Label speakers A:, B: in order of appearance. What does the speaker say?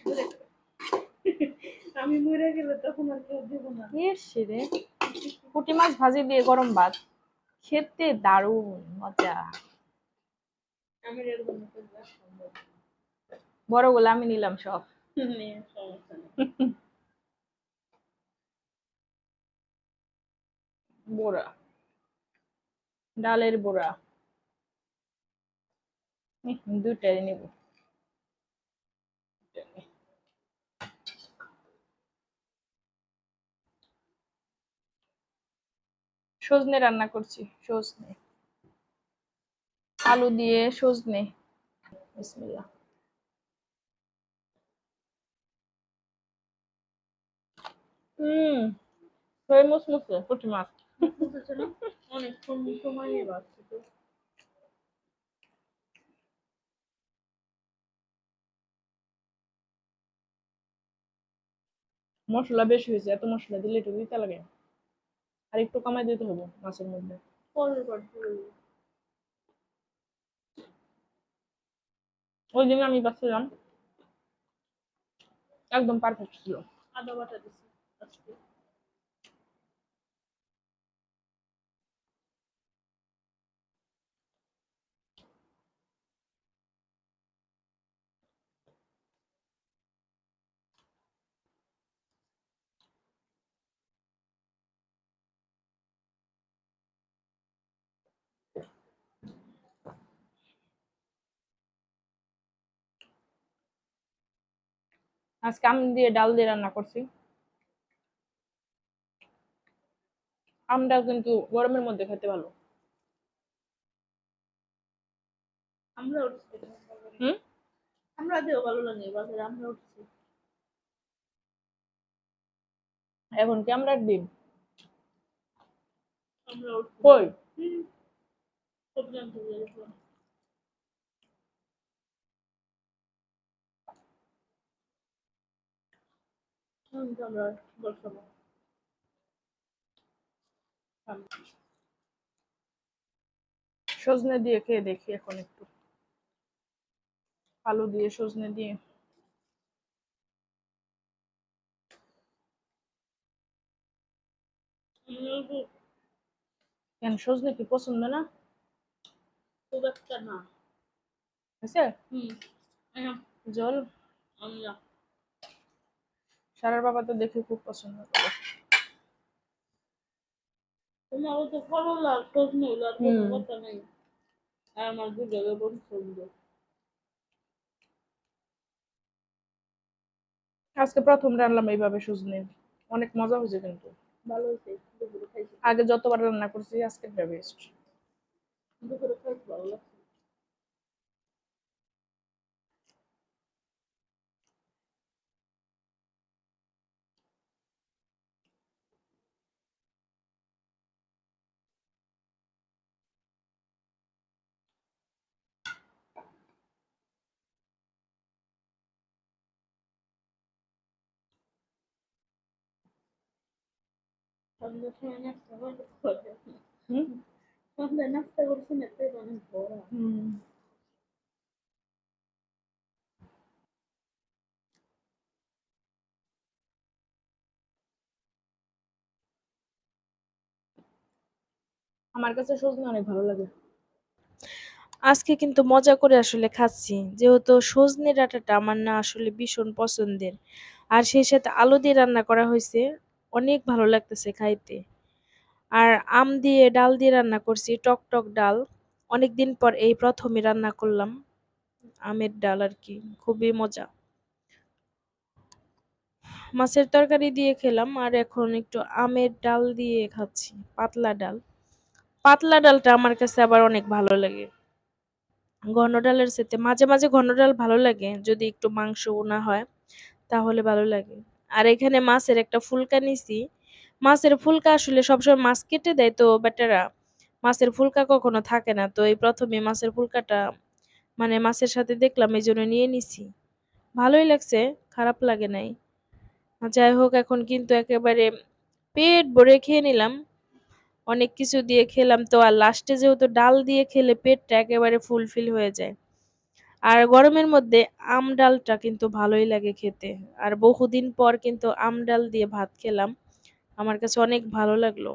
A: করে আমি মরে গেলে তখন আর কেউ দেবো না।
B: ইস রে। পুঁটি মাছ ভাজি দিয়ে গরম ভাত। খেতে দারুণ মজা।
A: আমি এরকম করব সম্ভব
B: আমি নিলাম সব। বোড়া। ডালের বোড়া। ইহ, দুইটাই নেব। সজনে রান্না করছি, সজনে। আলু দিয়ে সজনে।
A: সময়
B: মশলা বেশি হয়েছে, এত মশলা দিলে একটু দিতে লাগে। আর একটু কমাই দিতে হবে মাছের মধ্যে। ওই দিন আমি বাচ্চালাম একদম পারফেক্ট ছিল।
A: আদা বাটা দিছি আজকে
B: আম দিয়ে ডাল দিয়ে রান্না করছি। আমটাও কিন্তু গরমের মধ্যে খেতে ভালো।
A: আমরা উঠছি।
B: হুম?
A: আমরা দিও ভালো লাগে বাজারে আমরা উঠছি।
B: এখন কি আমরা ডিম?
A: আমরা উঠছি।
B: কই?
A: হুম। সব জানতে চাইছো আমি তো আমরা বসাবো
B: সজনে দিয়ে খেয়ে দেখি এখন একটু। আলু দিয়ে সজনে দিয়ে। কেন সজনে কি পছন্দ না?
A: খুব একটা না। হুম
B: জল?
A: আমরা
B: সারার বাবা তো দেখে খুব পছন্দ করে।
A: তোমার তো করলা সজনে হলো আর কোনো কথা নেই। আর আমার
B: আজকে প্রথম রান্নাম এইভাবে সজনে অনেক মজা হয়েছে কিন্তু।
A: ভালো হয়েছে
B: আগে যতবার রান্না করছি আজকেরটা বেস্ট
A: দুপুরে খাইছি ভালো লাগছে। নাস্তা করছি না পেট অনেক বড়
B: আমার কাছে সজনে অনেক ভালো লাগে।
C: আজকে কিন্তু মজা করে আসলে খাচ্ছি। যেহেতু সজনে ডাঁটাটা আমার না আসলে ভীষণ পছন্দের। আর সেই সাথে আলু দিয়ে রান্না করা হয়েছে। অনেক ভালো লাগতেছে খাইতে। আর আম দিয়ে ডাল দিয়ে রান্না করছি, টক টক ডাল। অনেক দিন পর এই প্রথমে রান্না করলাম, আমের ডাল আর কি খুবই মজা। মাছের তরকারি দিয়ে খেলাম, আর এখন একটু আমের ডাল দিয়ে খাচ্ছি, পাতলা ডাল। পাতলা ডালটা আমার কাছে আবার অনেক ভালো লাগে। ঘন ডালের সাথে মাঝে মাঝে ঘন ডাল ভালো লাগে, যদি একটু মাংস না হয়, তাহলে ভালো লাগে। আর এখানে মাছের একটা ফুলকা নিছি। মাছের ফুলকা আসলে সবসময় মাছ কেটে দেয় তো বেটারা, মাছের ফুলকা কখনো থাকে না। তো এই প্রথমে মাছের ফুলকাটা মানে মাছের সাথে দেখলাম, এই জন্য নিয়ে নিছি। ভালোই লাগছে, খারাপ লাগে নাই। যাই হোক, এখন কিন্তু একেবারে পেট ভরে খেয়ে নিলাম। অনেক কিছু দিয়ে খেলাম তো, আর লাস্টে যেহেতু ডাল দিয়ে খেলে পেটটা একেবারে ফুলফিল হয়ে যায়। আর গরমের মধ্যে আম ডালটা কিন্তু ভালোই লাগে খেতে। আর বহুদিন পর কিন্তু আম ডাল দিয়ে ভাত খেলাম। আমার কাছে অনেক ভালো লাগল।